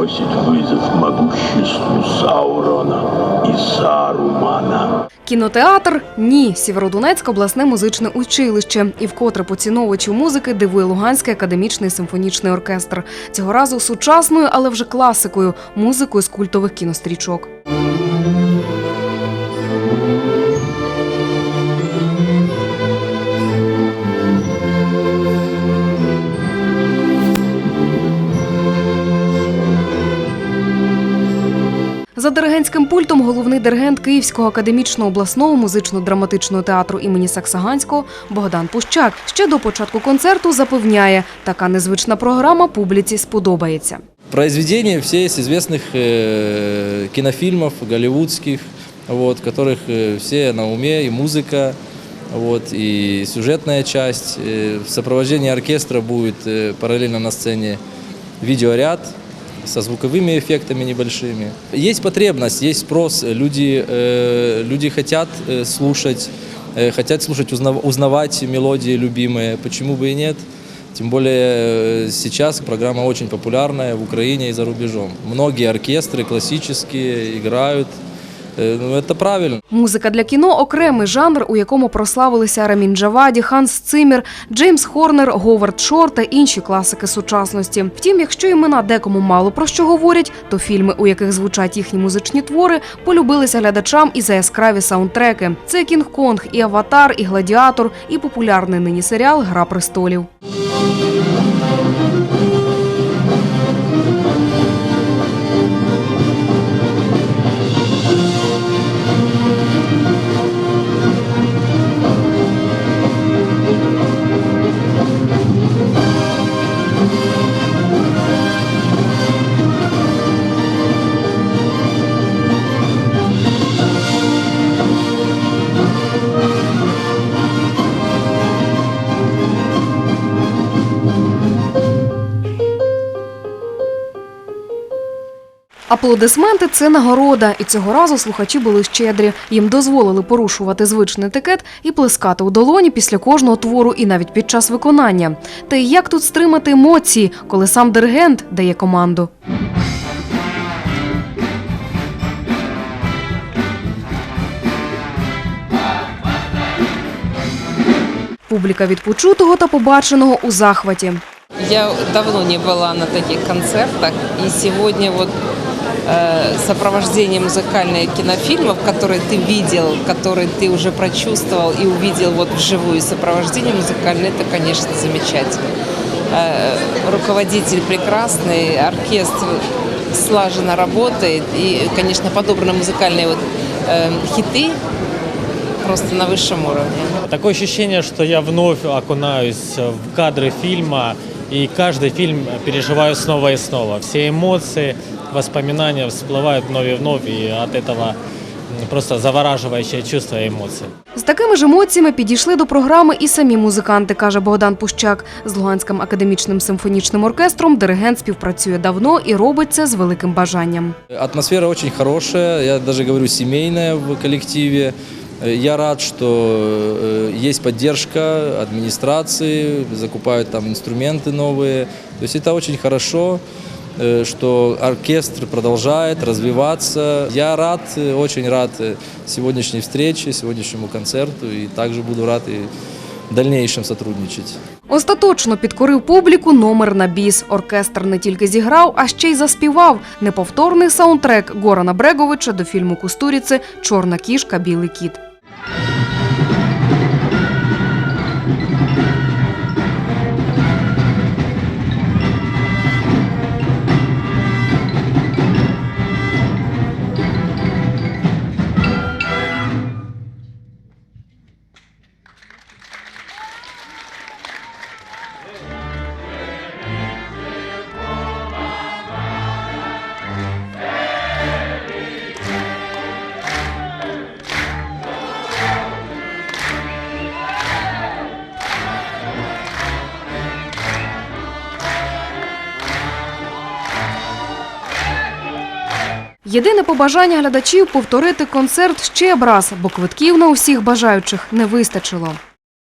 бросить вызов могуществу Саурона і Сарумана. Кінотеатр ні. Сєвєродонецьке обласне музичне училище. І вкотре поціновувачів музики дивує Луганський академічний симфонічний оркестр. Цього разу сучасною, але вже класикою музикою з культових кінострічок. За диригентським пультом головний диригент Київського академічного обласного музично-драматичного театру імені Саксаганського Богдан Пущак ще до початку концерту запевняє, така незвична програма публіці сподобається. Произведения все из известных э, кинофильмов голливудских, вот, которых э, все на уме, и музыка, вот, и сюжетная часть. Э, в сопровождении оркестра будет э, параллельно на сцене видеоряд со звуковыми эффектами небольшими. Есть потребность, есть спрос, люди, э, люди хотят э, слушать, э, хотят слушать, узнав- узнавать мелодии любимые, почему бы и нет. Тем более э, сейчас программа очень популярная в Украине и за рубежом. Многие оркестры классические играют. Э, Ну, правильно. Музика для кіно окремий жанр, у якому прославилися Рамін Джаваді, Ханс Циммер, Джеймс Хорнер, Говард Шор та інші класики сучасності. Втім, якщо імена декому мало про що говорять, то фільми, у яких звучать їхні музичні твори, полюбилися глядачам і за яскраві саундтреки. Це Кінг-Конг, і Аватар, і Гладіатор, і популярний нині серіал Гра престолів. Аплодисменти це нагорода, і цього разу слухачі були щедрі. Їм дозволили порушувати звичний етикет і плескати у долоні після кожного твору, і навіть під час виконання. Та й як тут стримати емоції, коли сам диригент дає команду? Публіка від почутого та побаченого у захваті. Я давно не была на таких концертах, и сегодня вот э, сопровождение музыкальных кинофильмов, которые ты видел, которые ты уже прочувствовал и увидел вот вживую сопровождение музыкальное, это, конечно, замечательно. Э, руководитель прекрасный, оркестр слаженно работает, и, конечно, подобраны музыкальные вот, э, хиты просто на высшем уровне. Такое ощущение, что я вновь окунаюсь в кадры фильма, и каждый фильм переживаю снова и снова. Все эмоции, воспоминания всплывают вновь и вновь, и от этого м, просто завораживающее чувство и эмоции. З такими ж емоціями підійшли до програми і самі музиканти, каже Богдан Пущак. З Луганським академічним симфонічним оркестром диригент співпрацює давно і робить це з великим бажанням. Атмосфера очень хорошая, я даже говорю семейная в коллективе. Э, Я рад, что э, есть поддержка администрации, закупают там инструменты новые. То есть это очень хорошо, э, что оркестр продолжает развиваться. Я рад, э, очень рад э, сегодняшней встрече, сегодняшнему концерту и также буду рад и в дальнейшем сотрудничать. Остаточно підкорив публіку номер на біс. Оркестр не тільки зіграв, а ще й заспівав неповторний саундтрек Горана Бреговича до фільму Кустуріці Чорна кішка, білий кіт. Єдине побажання глядачів повторити концерт ще б раз, бо квитків на усіх бажаючих не вистачило.